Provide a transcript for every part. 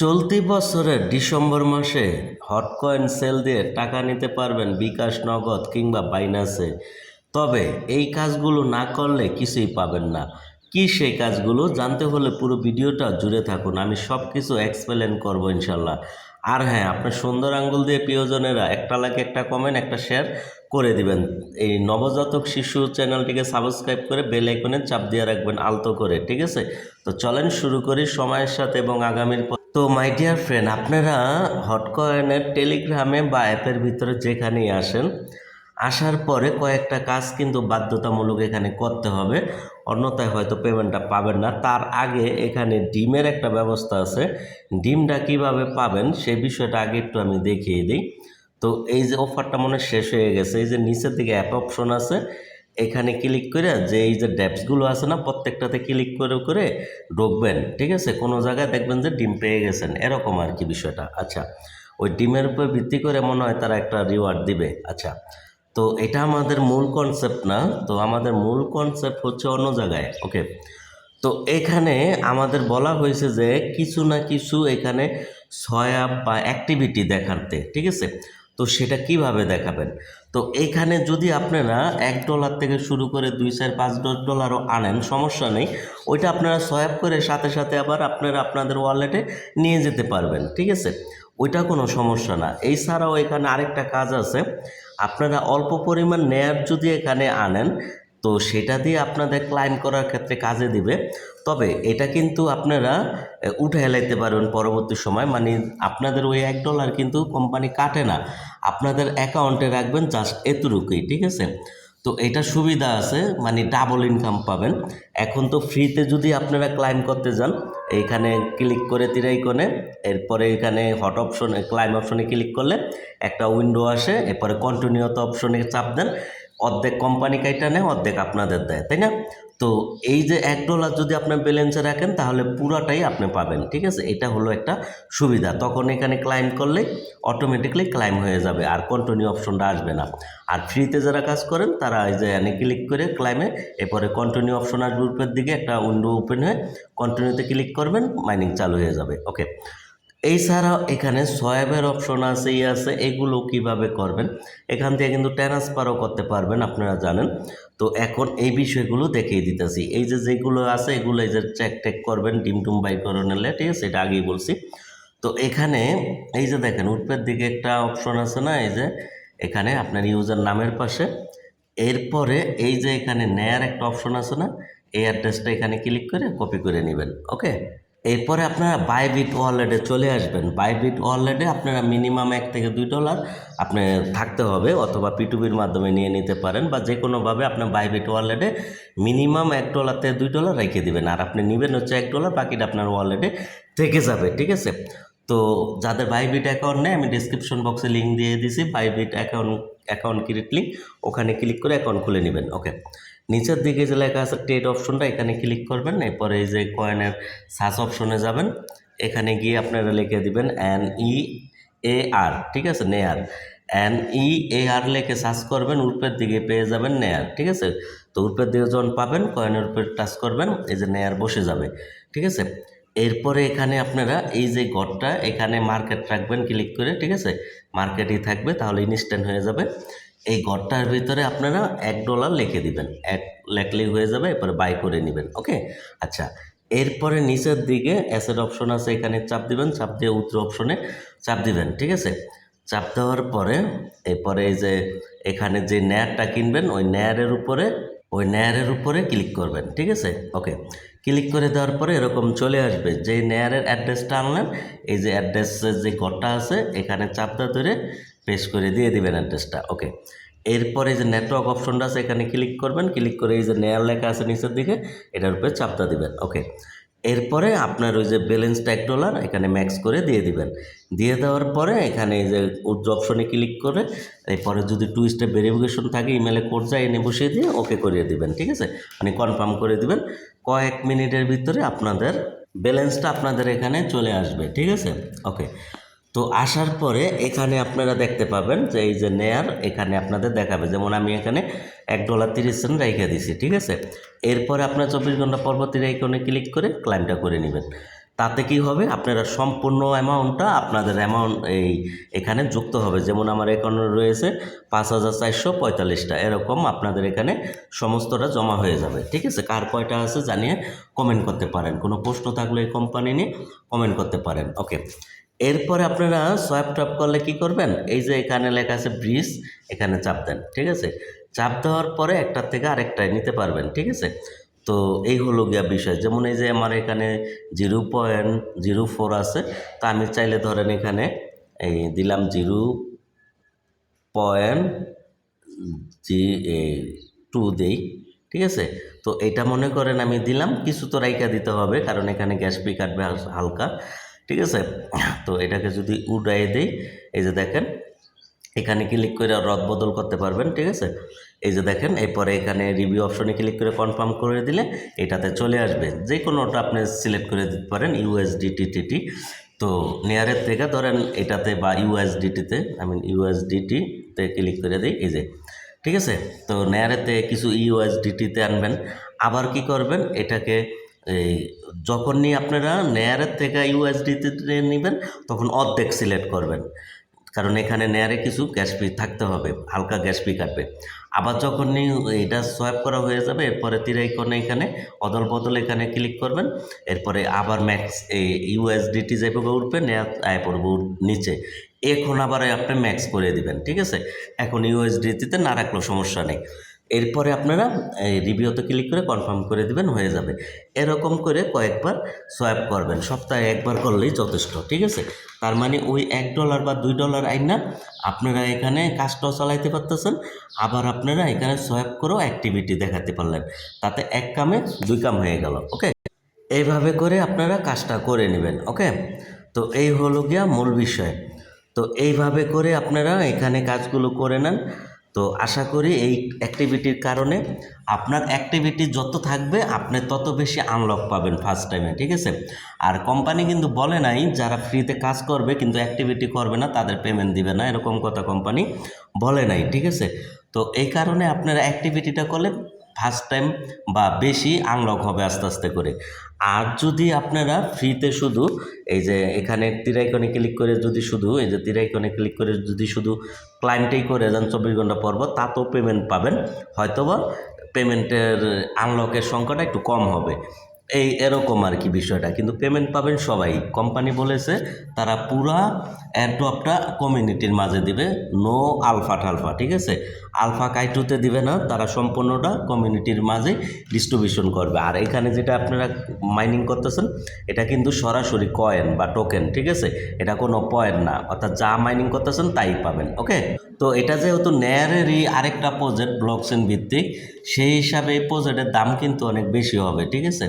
চলতি বছরের ডিসেম্বর মাসে হটকয়েন সেল দিয়ে টাকা নিতে পারবেন বিকাশ, নগদ কিংবা বাইনাসে তবে এই কাজগুলো না করলে কিছুই পাবেন না। কি সেই কাজগুলো জানতে হলে পুরো ভিডিওটা জুড়ে থাকুন। আমি সব কিছু এক্সপ্লেন করব ইনশাল্লাহ। আর হ্যাঁ আপনার সুন্দর আঙ্গুল দিয়ে প্রিয়জনেরা একটা লাইক একটা কমেন্ট একটা শেয়ার করে দিবেন। এই নবজাতক শিশু চ্যানেলটিকে সাবস্ক্রাইব করে বেল আইকনে চাপ দিয়ে রাখবেন, আলতো করে, ঠিক আছে? তো চলেন শুরু করি সময়ের সাথে এবং আগামীর তো মাই ডিয়ার ফ্রেন্ড আপনারা হটকয়েনের টেলিগ্রামে বা অ্যাপের ভিতরে যেখানেই আসেন আসার পরে কয়েকটা কাজ কিন্তু বাধ্যতামূলক এখানে করতে হবে। অন্যথায় হয়তো পেমেন্টটা পাবেন না। তার আগে এখানে ডিমের একটা ব্যবস্থা আছে। ডিমটা কীভাবে পাবেন সেই বিষয়টা আগে একটু আমি দেখিয়ে দিই। তো এই যে অফারটা মনে শেষ হয়ে গেছে। এই যে নিচের দিকে অ্যাপ অপশন আছে। এখানে ক্লিক করে যে এই যে ড্যাপসগুলো আছে না, প্রত্যেকটাতে ক্লিক করে করে ঢুকবেন। ঠিক আছে? কোনো জায়গায় দেখবেন যে ডিম পেয়ে গেছেন। এরকম আর কি বিষয়টা। আচ্ছা ওই ডিমের উপর ভিত্তি করে মনে হয় তারা একটা রিওয়ার্ড দিবে। আচ্ছা তো এটা আমাদের মূল কনসেপ্ট না, তো আমাদের মূল কনসেপ্ট হচ্ছে অন্য জায়গায় ওকে তো এখানে আমাদের বলা হয়েছে যে কিছু না কিছু এখানে সয়াব বা অ্যাক্টিভিটি দেখাতে, ঠিক আছে? তো সেটা কীভাবে দেখাবেন? তো এখানে যদি আপনারা এক ডলার থেকে শুরু করে দুই, চার, পাঁচ দশ ডলারও আনেন, সমস্যা নেই, ওইটা আপনারা সয়াব করে সাথে সাথে আবার আপনারা আপনাদের ওয়ালেটে নিয়ে যেতে পারবেন, ঠিক আছে? ওইটা কোনো সমস্যা না। এছাড়াও এখানে আরেকটা কাজ আছে। আপনারা অল্প পরিমাণ নেয়ার যদি এখানে আনেন, তো সেটা দিয়ে আপনাদের ক্লাইম করার ক্ষেত্রে কাজে দিবে। তবে এটা কিন্তু আপনারা উঠে হেলাইতে পারবেন পরবর্তী সময়। মানে আপনাদের ওই এক ডলার কিন্তু কোম্পানি কাটে না। আপনাদের অ্যাকাউন্টে রাখবেন জাস্ট এতটুকুই, ঠিক আছে? তো এটা সুবিধা আছে মানে ডাবল ইনকাম পাবেন। এখন তো ফ্রিতে যদি আপনারা ক্লাইম করতে যান, এইখানে ক্লিক করে তিরাইকনে এরপরে এখানে হট অপশনে ক্লাইম অপশনে ক্লিক করলে একটা উইন্ডো আসে, এরপরে কন্টিনিউত অপশনে চাপ দেন, অর্ধেক কোম্পানি কাইটা নেয়, অর্ধেক আপনাদের দেয়, তাই না? তো এই যে এক ডলার যদি আপনার ব্যালেন্সে রাখেন, তাহলে পুরাটাই আপনি পাবেন, ঠিক আছে? এটা হলো একটা সুবিধা। তখন এখানে ক্লাইম করলে অটোমেটিকলি ক্লাইম হয়ে যাবে, আর কন্টিনিউ অপশনটা আসবে না। আর ফ্রিতে যারা কাজ করেন, তারা এই যে এনে ক্লিক করে ক্লাইমে এরপরে কন্টিনিউ অপশন আসবে উপরের দিকে, একটা উইন্ডো ওপেন হয়ে কন্টিনিউতে ক্লিক করবেন মাইনিং চালু হয়ে যাবে ওকে এই এছাড়াও এখানে সয়াবের অপশন আছে ই আছে, এগুলো কীভাবে করবেন? এখান থেকে কিন্তু ট্রান্সফারও করতে পারবেন, আপনারা জানেন। তো এখন এই বিষয়গুলো দেখিয়ে দিতেছি। এই যে যেগুলো আছে, এগুলো এই যে চেক টেক করবেন, ডিম টুম বাই করে নিলে, ঠিক আছে? এটা আগেই বলছি। তো এখানে এই যে দেখেন উপরের দিকে একটা অপশন আছে না, এই যে এখানে আপনার ইউজার নামের পাশে। এরপরে এই যে এখানে নেয়ার একটা অপশন আছে না, এই অ্যাড্রেসটা এখানে ক্লিক করে কপি করে নেবেন ওকে এরপরে আপনারা বাইবিট ওয়ালেটে চলে আসবেন। বাইবিট ওয়ালেটে আপনারা মিনিমাম এক থেকে দুই ডলার আপনি থাকতে হবে অথবা পিটুবির মাধ্যমে নিয়ে নিতে পারেন বা যে কোনোভাবে আপনার বাইবিট ওয়ালেটে মিনিমাম এক ডলার থেকে দুই ডলার রেখে দেবেন। আর আপনি নেবেন হচ্ছে এক ডলার বাকিটা আপনার ওয়ালেটে থেকে যাবে, ঠিক আছে? তো যাদের বাইবিট অ্যাকাউন্ট নেই, আমি ডিসক্রিপশন বক্সে লিঙ্ক দিয়ে দিছি Bybit account account create link ওখানে ক্লিক করে অ্যাকাউন্ট খুলে নেবেন ওকে নিচের দিকে যে লেখা আছে ট্রেড অপশনটা এখানে ক্লিক করবেন, এরপরে এই যে কয়েনের সার্চ অপশনে যাবেন। এখানে গিয়ে আপনারা লিখে দিবেন এন ই এ আর ঠিক আছে? নেয়ার এন ই এ আর লিখে সার্চ করবেন, উপরের দিকে পেয়ে যাবেন নেয়ার ঠিক আছে? তো উপরের দিকে যখন পাবেন কয়েনের উপরে টাচ করবেন, এই যে নেয়ার বসে যাবে, ঠিক আছে? এরপরে এখানে আপনারা এই যে ঘরটা এখানে মার্কেট রাখবেন ক্লিক করে, ঠিক আছে? মার্কেটই থাকবে, তাহলে ইনস্ট্যান্ট হয়ে যাবে। এই ঘরটার ভিতরে আপনারা এক ডলার লিখে দিবেন। এক লেখলেই হয়ে যাবে, এরপরে বাই করে নেবেন ওকে আচ্ছা এরপরে নিচের দিকে অ্যাসেট অপশন আছে, এখানে চাপ দিবেন, চাপ দিয়ে উত্তর অপশনে চাপ দিবেন, ঠিক আছে? চাপ দেওয়ার পরে, এরপরে এই যে এখানে যে নেয়ারটা কিনবেন, ওই নেয়ারের উপরে, ওই নেয়ারের উপরে ক্লিক করবেন, ঠিক আছে? ওকে ক্লিক করে দেওয়ার পরে এরকম চলে আসবে যে নেয়ারের অ্যাড্রেসটা আনলেন, এই যে অ্যাড্রেসের যে ঘরটা আছে, এখানে চাপটা ধরে পেস্ট করে দিয়ে দিবেন অ্যাড্রেসটা ওকে এরপরে যে নেটওয়ার্ক অপশনটা আছে, এখানে ক্লিক করবেন ক্লিক করে এই যে নেয়ার লেখা আছে নিচের দিকে, এটার উপরে চাপটা দিবেন ওকে এরপরে আপনার ওই যে ব্যালেন্সটা এক ডলার এখানে ম্যাক্স করে দিয়ে দিবেন। দিয়ে দেওয়ার পরে এখানে এই যে অপশনে ক্লিক করে, এরপরে যদি টু স্টেপ ভেরিফিকেশন থাকে ইমেলে কোড যায়, এনে বসিয়ে দিয়ে ওকে করিয়ে দিবেন, ঠিক আছে? মানে কনফার্ম করে দিবেন, কয়েক মিনিটের ভিতরে আপনাদের ব্যালেন্সটা আপনাদের এখানে চলে আসবে, ঠিক আছে? ওকে তো আসার পরে এখানে আপনারা দেখতে পাবেন যে এই যে নেয়ার এখানে আপনাদের দেখাবে। যেমন আমি এখানে এক ডলার তিরিশ সেন্ট রেখে দিছি, ঠিক আছে? এরপরে আপনার চব্বিশ ঘণ্টা পরবর্তী আইকনে ক্লিক করে ক্লাইমটা করে নেবেন। তাতে কি হবে? আপনারা সম্পূর্ণ অ্যামাউন্টটা আপনাদের অ্যামাউন্ট এই এখানে যুক্ত হবে। যেমন আমার এখানে রয়েছে পাঁচ হাজার চারশো পঁয়তাল্লিশটা এরকম আপনাদের এখানে সমস্তটা জমা হয়ে যাবে, ঠিক আছে? কার কয়টা আছে জানিয়ে কমেন্ট করতে পারেন। কোনো প্রশ্ন থাকলে এই কোম্পানি নিয়ে কমেন্ট করতে পারেন। ওকে এরপরে আপনারা সোয়াপ টপ করলে কি করবেন? এই যে এখানে লেখা আছে ব্রিজ, এখানে চাপ দেন, ঠিক আছে? চাপ দেওয়ার পরে একটার থেকে আরেকটায় নিতে পারবেন, ঠিক আছে? তো এই হলো গিয়া বিষয়। যেমন এই যে আমার এখানে জিরো পয়েন্ট জিরো ফোর আছে, তা আমি চাইলে ধরেন এখানে এই দিলাম জিরো পয়েন্ট জি টু দেই, ঠিক আছে? তো এটা মনে করেন আমি দিলাম, কিছু তো রাইকা দিতে হবে, কারণ এখানে গ্যাস পি কাটবে হালকা। ঠিক আছে? তো এটাকে যদি উড়াই দেই, এই যে দেখেন, এখানে ক্লিক করে রদ বদল করতে পারবেন, ঠিক আছে? এই যে দেখেন, এরপরে এখানে রিভিউ অপশনে ক্লিক করে কনফার্ম করে দিলে এটাতে চলে আসবে। যে কোনোটা আপনি সিলেক্ট করে দিতে পারেন ইউএসডিটি টিটি তো নেয়ারের থেকে ধরেন এটাতে বা ইউএসডিটিতে আমি ইউএসডিটিতে ক্লিক করে দিই, এই যে। ঠিক আছে? তো নেয়ারেতে কিছু ইউএসডিটিতে আনবেন। আবার কি করবেন? এটাকে এই যখনই আপনারা নেয়ারের থেকে ইউএসডিতে নেবেন, তখন অর্ধেক সিলেক্ট করবেন। কারণ এখানে নেয়ারে কিছু গ্যাস ফি থাকতে হবে, হালকা গ্যাস ফি কাটবে। আবার যখনই এটা সোয়াপ করা হয়ে যাবে, এরপরে তিরাইকনে এখানে অদল বদল এখানে ক্লিক করবেন। এরপরে আবার ম্যাক্স এই ইউএসডিটি যেভাবে উঠবে নেয়ার আয় পড়বে নিচে। এখন আবার আপনি ম্যাক্স করে দিবেন, ঠিক আছে? এখন ইউএসডিটিতে না রাখলেও সমস্যা নেই। এরপরে আপনারা এই রিভিউতে ক্লিক করে কনফার্ম করে দিবেন, হয়ে যাবে। এরকম করে কয়েকবার সোয়াপ করবেন। সপ্তাহে একবার করলেই যথেষ্ট, ঠিক আছে? তার মানে ওই এক ডলার বা দুই ডলার আইন না, আপনারা এখানে কাজটাও চালাইতে পারতেছেন, আবার আপনারা এখানে সোয়াপ করেও অ্যাক্টিভিটি দেখাতে পারলেন। তাতে এক কামে দুই কাম হয়ে গেল ওকে এইভাবে করে আপনারা কাজটা করে নেবেন ওকে তো এই হলো গিয়া মূল বিষয়। তো এইভাবে করে আপনারা এখানে কাজগুলো করে নেন। তো আশা করি এই অ্যাক্টিভিটির কারণে আপনার অ্যাক্টিভিটি যত থাকবে, আপনি তত বেশি আনলক পাবেন ফার্স্ট টাইমে ঠিক আছে? আর কোম্পানি কিন্তু বলে নাই, যারা ফ্রিতে কাজ করবে কিন্তু অ্যাক্টিভিটি করবে না, তাদের পেমেন্ট দিবে না, এরকম কথা কোম্পানি বলে নাই, ঠিক আছে? তো এই কারণে আপনারা অ্যাক্টিভিটিটা করলে ফার্স্ট টাইম বা বেশি আনলক হবে আস্তে আস্তে করে। আর যদি আপনারা ফ্রিতে শুধু এই যে এখানে তিরাইকনে ক্লিক করে যদি শুধু, এই যে তিরাইকনে ক্লিক করে যদি শুধু ক্লায়েন্টেই করে যান চব্বিশ ঘণ্টা পর্ব তাতেও পেমেন্ট পাবেন। হয়তোবা পেমেন্টের আনলকের সংখ্যাটা একটু কম হবে। এই এরকম আর কি বিষয়টা। কিন্তু পেমেন্ট পাবেন সবাই। কোম্পানি বলেছে, তারা পুরা অ্যাড্রপটা কমিউনিটির মাঝে দিবে। নো আলফা টালফা ঠিক আছে? আলফা কাইটুতে দিবে না, তারা সম্পূর্ণটা কমিউনিটির মাঝে ডিস্ট্রিবিউশন করবে। আর এখানে যেটা আপনারা মাইনিং করতেছেন, এটা কিন্তু সরাসরি কয়েন বা টোকেন ঠিক আছে? এটা কোনো পয়েন্ট না। অর্থাৎ যা মাইনিং করতেছেন, তাই পাবেন ওকে তো এটা যেহেতু নেয়ারেরই আরেকটা প্রজেক্ট ব্লকচেন ভিত্তিক, সেই হিসাবে এই প্রজেক্টের দাম কিন্তু অনেক বেশি হবে, ঠিক আছে?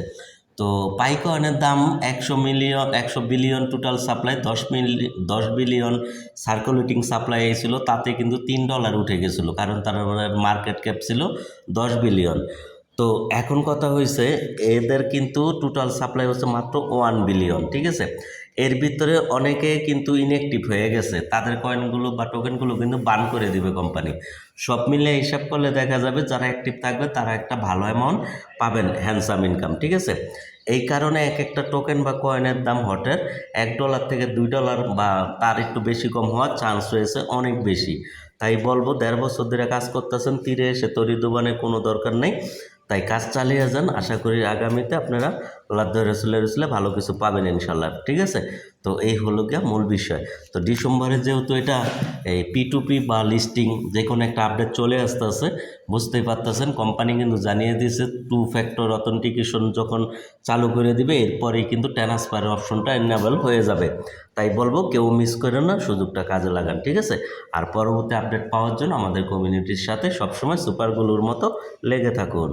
তো পাইকয়েনের দাম একশো মিলিয়ন, একশো বিলিয়ন টোটাল সাপ্লাই দশ মিলি, দশ বিলিয়ন সার্কুলেটিং সাপ্লাই এসেছিল তাতে কিন্তু তিন ডলার উঠে গেছিল, কারণ তার মার্কেট ক্যাপ ছিল দশ বিলিয়ন। তো এখন কথা হয়েছে এদের কিন্তু টোটাল সাপ্লাই হচ্ছে মাত্র ওয়ান বিলিয়ন ঠিক আছে? এর ভিতরে অনেকে কিন্তু ইনঅ্যাক্টিভ হয়ে গেছে, তাদের কয়েনগুলো বা টোকেনগুলো কিন্তু বান করে দিবে কোম্পানি সব মিলিয়ে হিসাব করলে দেখা যাবে, যারা অ্যাক্টিভ থাকবে, তারা একটা ভালো অ্যামাউন্ট পাবেন হ্যান্ডসাম ইনকাম ঠিক আছে? এই কারণে এক একটা টোকেন বা কয়েনের দাম হটের এক ডলার থেকে দুই ডলার বা তার একটু বেশি কম হওয়ার চান্স রয়েছে অনেক বেশি। তাই বলব, দেড় বছর ধরে কাজ করতেছেন, তীরে এসে তরি দোবানে কোনো দরকার নেই। তাই কাজ চালিয়ে যান। আশা করি আগামীতে আপনারা আল্লাহ রসুল্লাহ রসুল্লাহ ভালো কিছু পাবেন ইনশাল্লাহ ঠিক আছে? তো এই হলো গিয়া মূল বিষয়। তো ডিসেম্বরে যেহেতু এটা এই পি টু পি বা লিস্টিং যে কোনো একটা আপডেট চলে আসতে আছে বুঝতেই পারতেছেন কোম্পানি কিন্তু জানিয়ে দিয়েছে টু ফ্যাক্টর অথেন্টিকেশন যখন চালু করে দিবে, এরপরেই কিন্তু ট্রান্সফারের অপশনটা এনাবেল হয়ে যাবে। তাই বলব, কেউ মিস করে না, সুযোগটা কাজে লাগান, ঠিক আছে? আর পরবর্তী আপডেট পাওয়ার জন্য আমাদের কমিউনিটির সাথে সবসময় সুপারগুলোর মতো লেগে থাকুন।